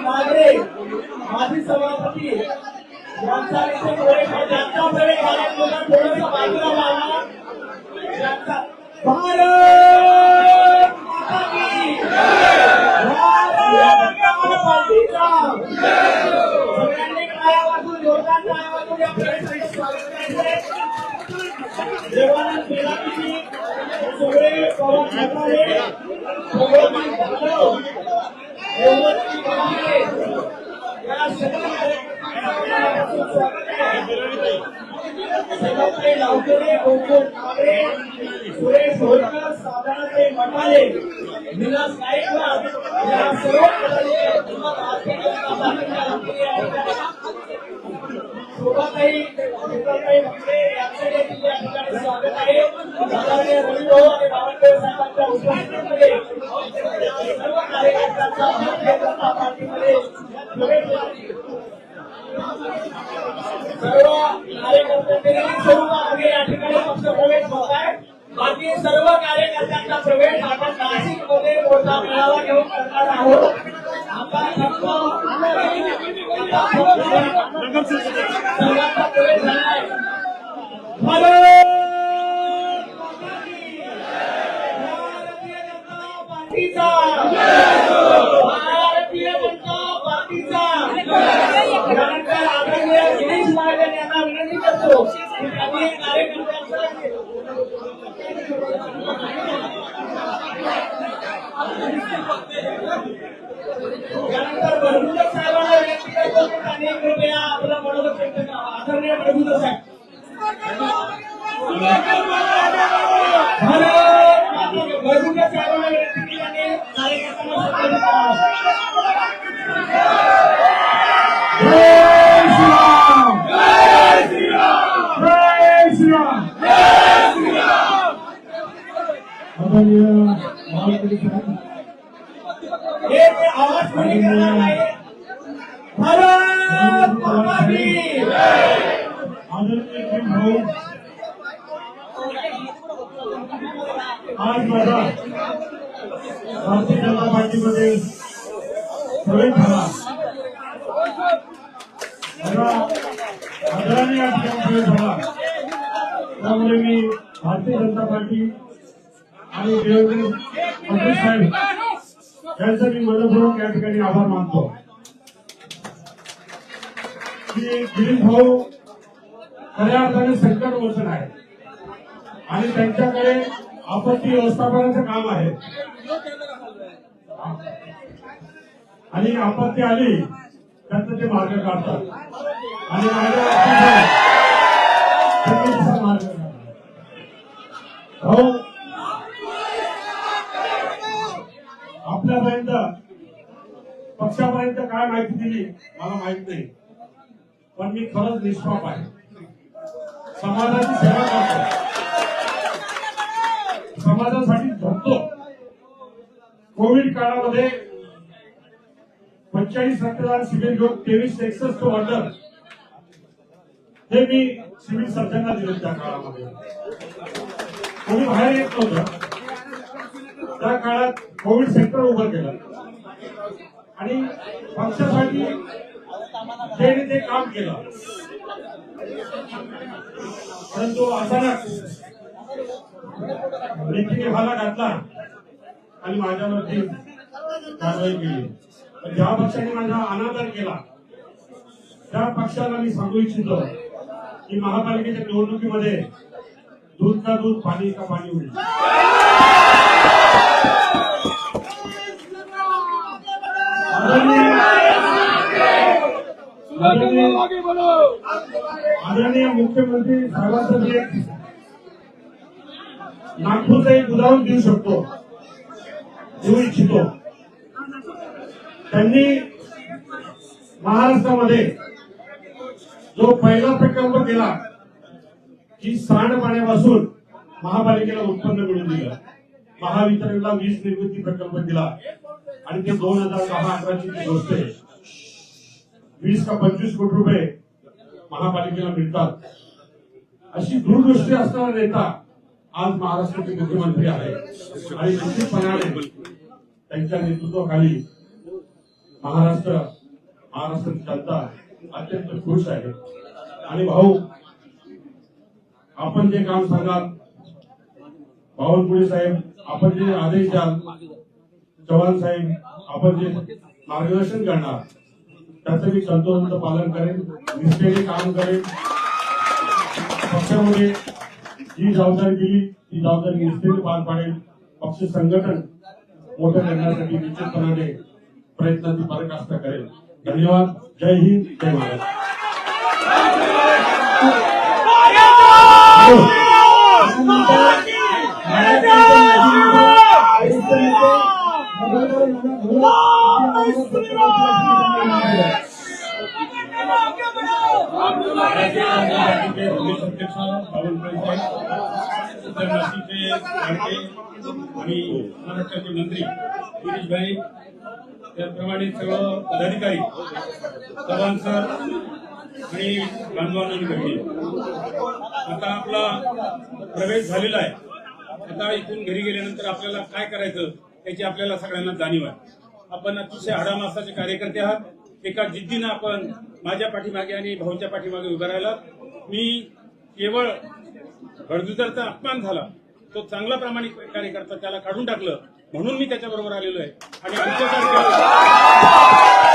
नागरे माजी सभापती यांचा इथे ज्यांचा प्रवेश झाला मुलं थोडंसं बाजूला व्हा. ज्यांचा भारत माता रेवती स्वागत आहे. लावकरे गोकुळ ठाकरे सुरेश होळकर साधारणते विलास गायकवाड या सर्व शोभाताई यांचे देखील या ठिकाणी स्वागत आहे आदरणीय आणि साहेबांच्या उपस्थितीमध्ये सर्व कार्यकर्त्यांचा सर्व या ठिकाणी पक्ष प्रवेश होत आहे बाकी सर्व कार्यकर्त्यांचा प्रवेश आपण नाशिकमध्ये मोठा मेळावा घेऊन करणार आहोत आता फक्त सर्वांचा प्रवेश झाला आहे भारत माता की! भारतीय जनता पार्टीचा भारतीय जनता पार्टीचा त्यानंतर आदरणीय गिरीश महाजन यांना विनंती करतो की त्यांनी कार्यकर्त्यांचा त्यानंतर प्रभुदेव साहेबांना विनंती करतो की त्यांनी कृपया आपलं व्यक्त करावं आदरणीय प्रभुदेव साहेब भारत माता की! प्रभुदेव साहेबांना विनंती की त्यांनी कार्यकर्त्यांना संबोधित करावं जय श्रीराम जय श्रीराम जय श्रीराम आदरणीय महामंत्री साहेब हे ते आवाज कोणी करणार नाही भारत माता की आदरणीय भीम भाऊ आज माझा भारतीय जनता पार्टीमध्ये प्रवेश झाला माझा आदराने या ठिकाणी प्रवेश झाला त्यामुळे मी भारतीय जनता पार्टी आणि देवेंद्र फडणवीस साहेब यांचं मी मनपूर्वक या ठिकाणी आभार मानतो. की गिरीश भाऊ खऱ्या अर्थाने संकट मोचन आहे आणि त्यांच्याकडे आपत्ती व्यवस्थापनाचं काम आहे. आणि आपत्ती आली त्याचं ते मार्ग काढतात. आणि माझ्या मार्ग काढतात भाऊ काय माहिती दिली? मला माहीत नाही. पण मी खरंच निष्पाप आहे. समाजाची सेवा करतो. समाजासाठी झटतो कोविड काळामध्ये पंचेचाळीस रक्तदान शिबिर घेऊन तेवीस एकसष्ट ऑर्डर हे मी सिव्हिल सर्जनला दिले त्या काळामध्ये. कोणी बाहेर येत नव्हतं. त्या काळात कोविड सेंटर उभं केलं. आणि पक्षासाठी ज्याने ते काम केलं. परंतु अचानक लेखीने भाला घातला आणि माझ्यावरती कारवाई केली. पण ज्या पक्षाने माझा अनादर केला त्या पक्षाला मी सांगू इच्छितो की महापालिकेच्या निवडणुकीमध्ये दूध का दूध पाणी का पाणी होईल आदरणीय मुख्यमंत्री साहेबांसाठी एक नागपूरचं एक उदाहरण देऊ शकतो. देऊ इच्छितो. त्यांनी महाराष्ट्रामध्ये जो पहिला प्रकल्प केला की सांडपाण्यापासून महापालिकेला उत्पन्न मिळून दिलं. महावितरणला वीज निर्मिती प्रकल्प दिला आणि ते दोन हजार दहा अकराची ती गोष्ट आहे वीस का पंचवीस कोटी रुपये महापालिकेला मिळतात. अशी दूरदृष्टी असणारा नेता आज महाराष्ट्राचे मुख्यमंत्री आहे. आणि निश्चितपणाने त्यांच्या नेतृत्वाखाली महाराष्ट्र महाराष्ट्राची जनता अत्यंत खुश आहे. आणि भाऊ आपण जे काम सांगाल बावनकुळे साहेब आपण जे आदेश द्याल चव्हाण साहेब आपण जे मार्गदर्शन करणार त्याचं मी तंतोतंत पालन करेन निष्ठेने काम करेन पक्षामध्ये जी जबाबदारी दिली ती जबाबदारी निष्ठेने पार पाडेल पक्ष संघटन मोठं करण्यासाठी निश्चितपणाने प्रयत्नाची पराकाष्ठा करेल धन्यवाद जय हिंद जय महाराष्ट्र अध्यक्ष बावनकुळे नाशिकचे आणि महाराष्ट्राचे मंत्री गिरीश भाई त्याचप्रमाणे सर्व पदाधिकारी चव्हाण सर आणि बांधवांनी घडली आता आपला प्रवेश झालेला आहे. आता इथून घरी गेल्यानंतर आपल्याला काय करायचं याची आपल्याला सगळ्यांना जाणीव आहे. आपण अतिशय हाडामासाचे कार्यकर्ते आहात. एका जिद्दीनं आपण माझ्या पाठीमागे आणि भाऊच्या पाठीमागे उभं राहिला मी केवळ गडजुदरचा अपमान झाला तो चांगला प्रामाणिक कार्यकर्ता त्याला काढून टाकलं म्हणून मी त्याच्याबरोबर आलेलो आहे. आणि आमच्यासारख्या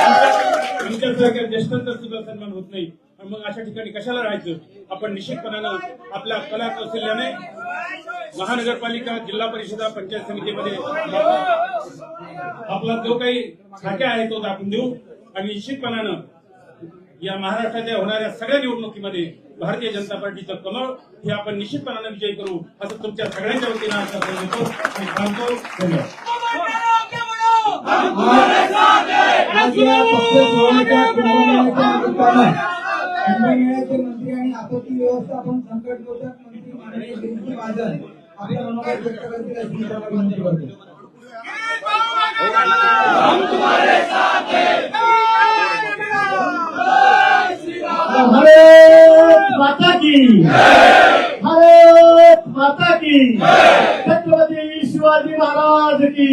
आमच्या- आमच्यासारख्या ज्येष्ठांचा सुद्धा सन्मान होत नाही. आणि मग अशा ठिकाणी कशाला राहायचं? आपण निश्चितपणानं आपल्या कला कौशल्याने महानगरपालिका जिल्हा परिषदा पंचायत समितीमध्ये आपला जो काही खाक्या आहे तो दाखवून देऊ. आणि निश्चितपणानं या महाराष्ट्रातल्या होणाऱ्या सगळ्या निवडणुकीमध्ये भारतीय जनता पार्टीचं कमळ हे आपण निश्चितपणाने विजयी करू असं तुमच्या सगळ्यांच्या वतीनं आश्वासन देतो आणि सांगतो धन्यवाद. मंत्री आणि आपत्ती व्यवस्थापन संकट मोदक मंत्री माननीय गिरीजी महाजन आपल्या मनोगत व्यक्त करतील अशी मी त्यांना विनंती करतो भारत माता की। भारत माता की। छत्रपती शिवाजी महाराज की।